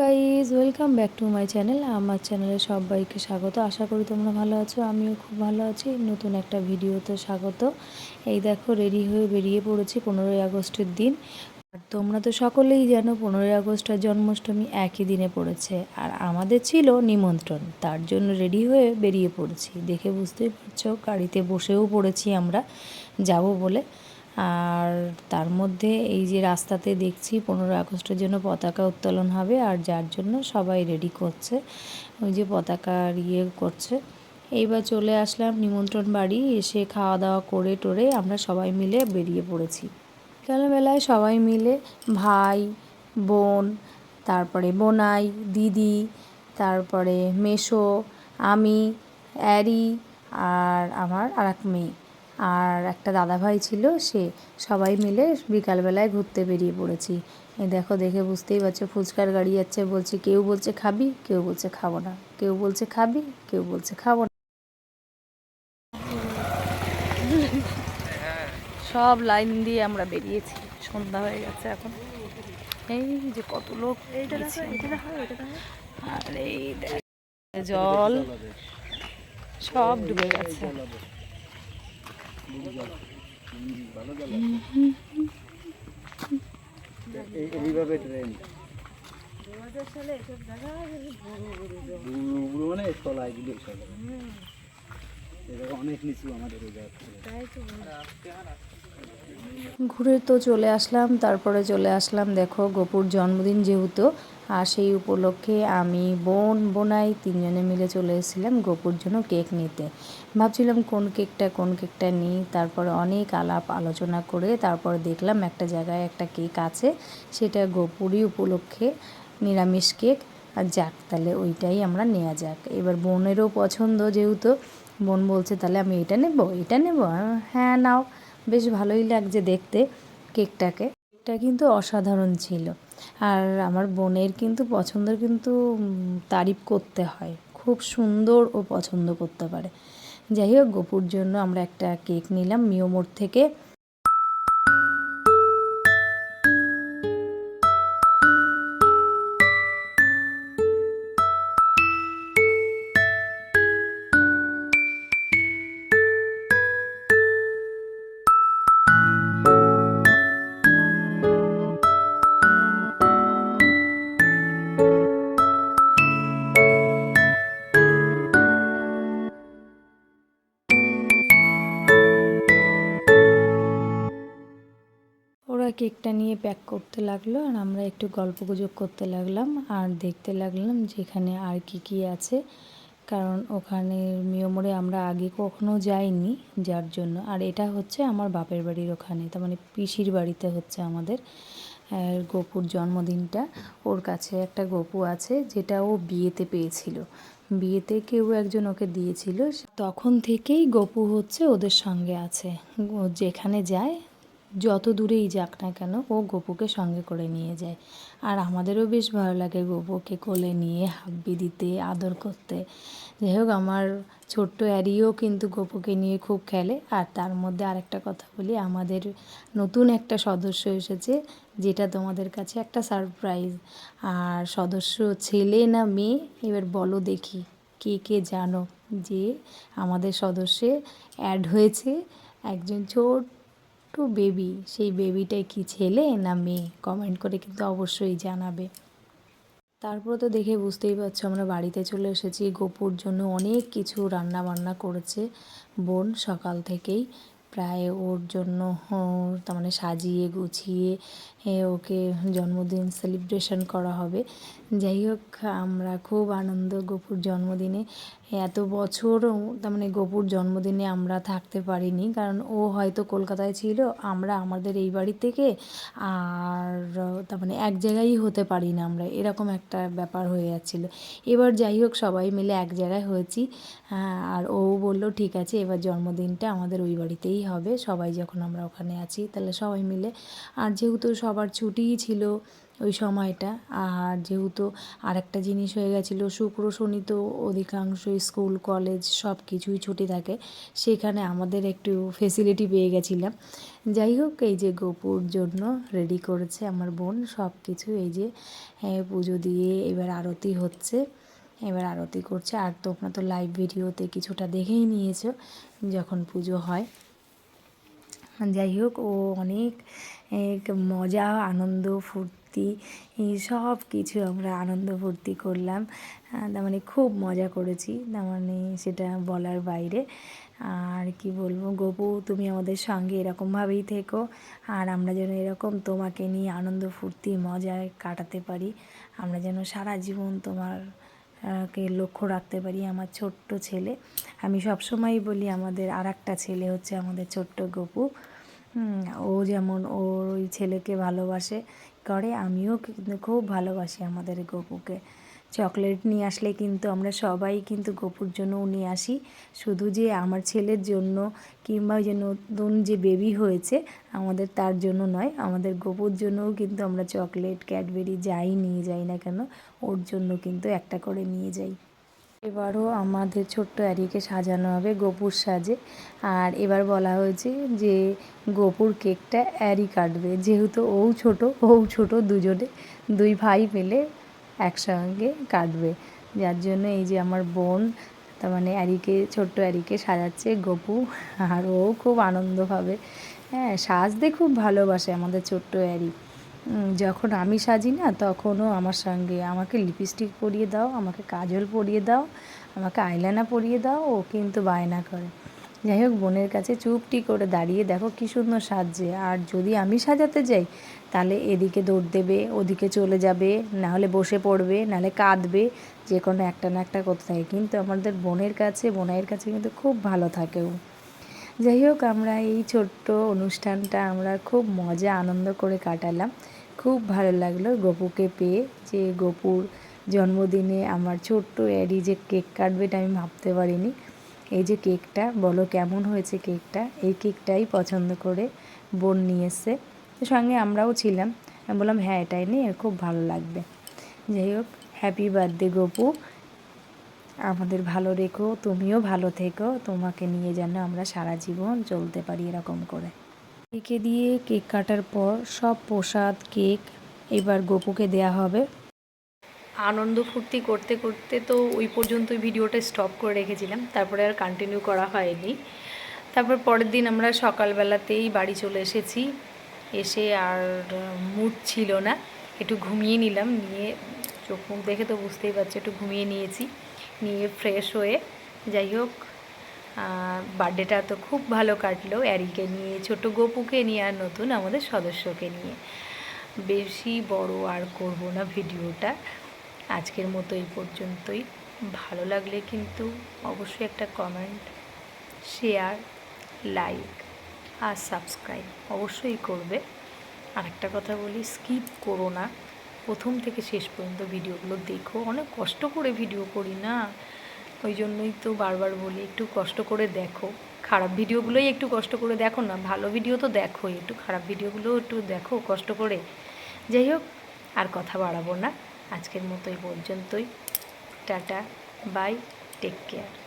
Guys welcome back to my channel আমার চ্যানেলে সবাইকে স্বাগত। আশা করি তোমরা ভালো আছো, আমিও খুব ভালো আছি। নতুন একটা ভিডিওতে স্বাগত। এই দেখো রেডি হয়ে বেরিয়ে পড়েছি পনেরোই আগস্টের দিন। আর তোমরা তো সকলেই জানো, পনেরোই আগস্ট আর জন্মাষ্টমী একই দিনে পড়েছে। আর আমাদের ছিল নিমন্ত্রণ, তার জন্য রেডি হয়ে বেরিয়ে পড়েছি। দেখে বুঝতেই পারছ, গাড়িতে বসেও পড়েছি আমরা, যাব বলে। আর তার মধ্যে এই যে রাস্তাতে দেখছি পনেরো আগস্টের জন্য পতাকা উত্তোলন হবে আর যার জন্য সবাই রেডি করছে, ওই যে পতাকার ইয়ে করছে। এইবার চলে আসলাম নিমন্ত্রণ বাড়ি, এসে খাওয়া দাওয়া করে টোরে আমরা সবাই মিলে বেরিয়ে পড়েছি। বিকালবেলায় সবাই মিলে ভাই, বোন, তারপরে বোনাই, দিদি, তারপরে মেশো, আমি, অ্যারি আর আমার আর এক মেয়ে। আর একটা দাদাভাই ছিল সে সবাই মিলে বিকালবেলায় ঘুরতে বেরিয়ে পড়েছি। এই দেখো দেখে বুঝতেই পারছ ফুচকার গাড়ি যাচ্ছে বলছে কেউ বলছে খাবি কেউ বলছে খাব না। কেউ বলছে খাবি কেউ বলছে খাব না। সব লাইন দিয়ে আমরা বেরিয়েছি। সন্ধ্যা হয়ে গেছে এখন। এই যে কত লোক আর এই জল সব ডুবে গেছে। এইভাবে ট্রেন মানে তলায় সব এটা অনেক নিচু আমাদের। ঘুরে তো চলে আসলাম, তারপরে চলে আসলাম দেখো গোপুর জন্মদিন যেহেতু, আর সেই উপলক্ষে আমি বোন, বোনাই তিনজনে মিলে চলে এসেছিলাম গোপুর জন্য কেক নিতে। ভাবছিলাম কোন কেকটা কোন কেকটা নিই, তারপরে অনেক আলাপ আলোচনা করে তারপরে দেখলাম একটা জায়গায় একটা কেক আছে, সেটা গোপুরই উপলক্ষে নিরামিষ কেক, আর যাক তাহলে ওইটাই আমরা নেওয়া যাক। এবার বোনেরও পছন্দ যেহেতু, বোন বলছে তাহলে আমি এটা নেব এটা নেব হ্যাঁ নাও। বেশ ভালোই লাগছে দেখতে কেকটাকে। কেকটা কিন্তু অসাধারণ ছিল। আর আমার বোনের কিন্তু পছন্দের কিন্তু তারিফ করতে হয়। খুব সুন্দর ও পছন্দ করতে পারে। যাই হোক, গোপুর জন্য আমরা একটা কেক নিলাম মিওমোর থেকে। কেকটা নিয়ে প্যাক করতে লাগল আর আমরা একটু গল্প গুজব করতে লাগলাম আর দেখতে লাগলাম যেখানে আর কি কি আছে। কারণ ওখানে মিয়মোড়ে আমরা আগে কখনো যাইনি যার জন্য। আর এটা হচ্ছে আমার বাপের বাড়ির ওখানে, তার মানে পিসির বাড়িতে হচ্ছে আমাদের গপুর জন্মদিনটা। ওর কাছে একটা গপু আছে যেটা ও বিয়েতে পেয়েছিল। বিয়েতে কেউ একজন ওকে দিয়েছিল। তখন থেকেই গপু হচ্ছে ওদের সঙ্গে আছে। যেখানে যায় যত দূরেই যাক না কেন, ও গোপুকে সঙ্গে করে নিয়ে যায়। আর আমাদেরও বেশ ভালো লাগে গোপুকে কোলে নিয়ে হাব্বি দিতে, আদর করতে। যাই হোক, আমার ছোট্ট অ্যারিও কিন্তু গোপুকে নিয়ে খুব খেলে। আর তার মধ্যে আরেকটা কথা বলি, আমাদের নতুন একটা সদস্য এসেছে, যেটা তোমাদের কাছে একটা সারপ্রাইজ আর সদস্য ছেলে না মেয়ে, এবার বলো দেখি কে কে জানো যে আমাদের সদস্যে অ্যাড হয়েছে একজন ছোট বেবি সেই বেবিটাই কি ছেলে না মেয়ে? কমেন্ট করে কিন্তু অবশ্যই জানাবে। তারপর তো দেখে বুঝতেই পারছ আমরা বাড়িতে চলে এসেছি। গোপুর জন্য অনেক কিছু রান্না বান্না করেছে বোন সকাল থেকেই। প্রায় ওর জন্য তার মানে সাজিয়ে গুছিয়ে ওকে জন্মদিন সেলিব্রেশন করা হবে। যাই হোক আমরা খুব আনন্দ গোপুর জন্মদিনে। এত বছর তার মানে গোপুর জন্মদিনে আমরা থাকতে পারিনি কারণ ও হয়তো কলকাতায় ছিল আমরা আমাদের এই বাড়ি থেকে আর তার মানে এক জায়গায় হতে পারি না আমরা এরকম একটা ব্যাপার হয়ে যাচ্ছিল। এবার যাই হোক সবাই মিলে এক জায়গায় হয়েছি। হ্যাঁ, আর ও বলল ঠিক আছে এবার জন্মদিনটা আমাদের ওই বাড়িতেই হবে সবাই যখন আমরা ওখানে আছি তাহলে সবাই মিলে। আর যেহেতু সবার ছুটিই ছিল ওই সময়টা আর যেহেতু আরেকটা জিনিস হয়ে গেছিল শুক্র শনি তো অধিকাংশ স্কুল কলেজ সব কিছুই ছুটি থাকে সেখানে আমাদের একটু ফেসিলিটি পেয়ে গেছিলাম। যাই হোক এই যে গোপুর জন্য রেডি করেছে আমার বোন সব কিছু এই যে হ্যাঁ, পুজো দিয়ে এবার আরতি হচ্ছে এবার আরতি করছে। আর তোমরা তো লাইভ ভিডিওতে কিছুটা দেখেই নিয়েছো যখন পুজো হয়। যাই হোক, ও অনেক মজা, আনন্দ, ফুর্তি সব কিছু আমরা আনন্দ, ফুর্তি করলাম। তার মানে খুব মজা করেছি, তার মানে সেটা বলার বাইরে। আর কি বলব, গপু, তুমি আমাদের সঙ্গে এরকমভাবেই থেকো, আর আমরা যেন এরকম তোমাকে নিয়ে আনন্দ, ফুর্তি, মজায় কাটাতে পারি। আমরা যেন সারা জীবন তোমার কে লক্ষ্য রাখতে পারি আমার ছোট্ট ছেলে। আমি সবসময় বলি আমাদের আর একটা ছেলে হচ্ছে আমাদের ছোট্ট গপু। ও যেমন ওর ওই ছেলেকে ভালোবাসে, করে আমিও কিন্তু খুব ভালোবাসি আমাদের গপুকে। চকলেট নিয়ে আসলে কিন্তু আমরা সবাই কিন্তু গোপুর জন্যও নিয়ে আসি। শুধু যে আমার ছেলের জন্য কিংবা ওই যে নতুন যে বেবি হয়েছে, আমাদের তার জন্য নয়, আমাদের গোপুর জন্যও কিন্তু আমরা চকলেট, ক্যাডবেরি যাই নিয়ে যাই না কেন, ওর জন্য কিন্তু একটা করে নিয়ে যাই। এবারও আমাদের ছোট্ট অ্যারিকে সাজানো হবে গোপুর সাজে। আর এবার বলা হয়েছে যে গোপুর কেকটা অ্যারি কাটবে। যেহেতু ও ছোট ও ছোট দুজনে, দুই ভাই মিলে একসঙ্গে কাটবে যার জন্য এই যে আমার বোন, তার মানে অ্যারিকে, ছোট্ট অ্যারিকে সাজাচ্ছে, গপু আর ও খুব আনন্দ পাবে। হ্যাঁ সাজতে খুব ভালোবাসে আমাদের ছোট্ট অ্যারি। যখন আমি সাজি না, তখনও আমার সঙ্গে আমাকে লিপস্টিক পরিয়ে দাও, আমাকে কাজল পরিয়ে দাও, আমাকে আইলাইনার পরিয়ে দাও, ও কিন্তু বায়না করে। যাই হোক, বোনের কাছে চুপটি করে দাঁড়িয়ে দেখো কী সুন্দর সাজছে। আর যদি আমি সাজাতে যাই, তাহলে এদিকে দৌড় দেবে, ওদিকে চলে যাবে না হলে বসে পড়বে, নাহলে কাঁদবে, যে কোনো একটা না একটা করতে থাকে। কিন্তু আমাদের বোনের কাছে, বোনাইয়ের কাছে কিন্তু খুব ভালো থাকে ও। যাই হোক, আমরা এই ছোট্ট অনুষ্ঠানটা আমরা খুব মজা, আনন্দ করে কাটালাম। খুব ভালো লাগল গপুকে পেয়ে যে গপুর জন্মদিনে আমার ছোট্ট অ্যাডি যে কেক কাটবে এটা আমি ভাবতে পারিনি। এই যে কেকটা, বলো কেমন হয়েছে কেকটা? এই কেকটাই পছন্দ করে বোন নিয়ে এসছে সঙ্গে আমরাও ছিলাম। আমি বললাম হ্যাঁ এটাই নিয়ে খুব ভালো লাগবে। যাই হোক হ্যাপি বার্থডে গপু। আমাদের ভালো রেখো, তুমিও ভালো থেকো। তোমাকে নিয়ে যেন আমরা সারা জীবন চলতে পারি এরকম করে। কেকে দিয়ে কেক কাটার পর সব প্রসাদ, কেক এবার গপুকে দেয়া হবে। আনন্দ ফুর্তি করতে করতে তো ওই পর্যন্তই ভিডিওটা স্টপ করে রেখেছিলাম। তারপরে আর কন্টিনিউ করা হয়নি। তারপর পরের দিন আমরা সকালবেলাতেই বাড়ি চলে এসেছি। এসে আর মুড ছিল না। একটু ঘুমিয়ে নিলাম। নিয়ে চোখ মুখ দেখে তো বুঝতেই পারছি, একটু ঘুমিয়ে নিয়েছি। নিয়ে ফ্রেশ হয়ে যাই হোক বার্থডেটা তো খুব ভালো কাটলো অ্যারিকে নিয়ে ছোট গোপুকে নিয়ে আর নতুন আমাদের সদস্যকে নিয়ে। বেশি বড় আর করব না ভিডিওটা। আজকের মতো এই পর্যন্তই। ভালো লাগলে কিন্তু অবশ্যই একটা কমেন্ট শেয়ার লাইক আর সাবস্ক্রাইব অবশ্যই করবে। আর একটা কথা বলি স্কিপ করো না। প্রথম থেকে শেষ পর্যন্ত ভিডিওগুলো দেখো। অনেক কষ্ট করে ভিডিও করি না? ওই জন্যই তো বারবার বলি, একটু কষ্ট করে দেখো। খারাপ ভিডিওগুলোই একটু কষ্ট করে দেখো না, ভালো ভিডিও তো দেখোই। একটু খারাপ ভিডিওগুলো একটু দেখো কষ্ট করে। যাই হোক, আর কথা বাড়াবো না। আজকের মতো এই পর্যন্তই। Tata bye take care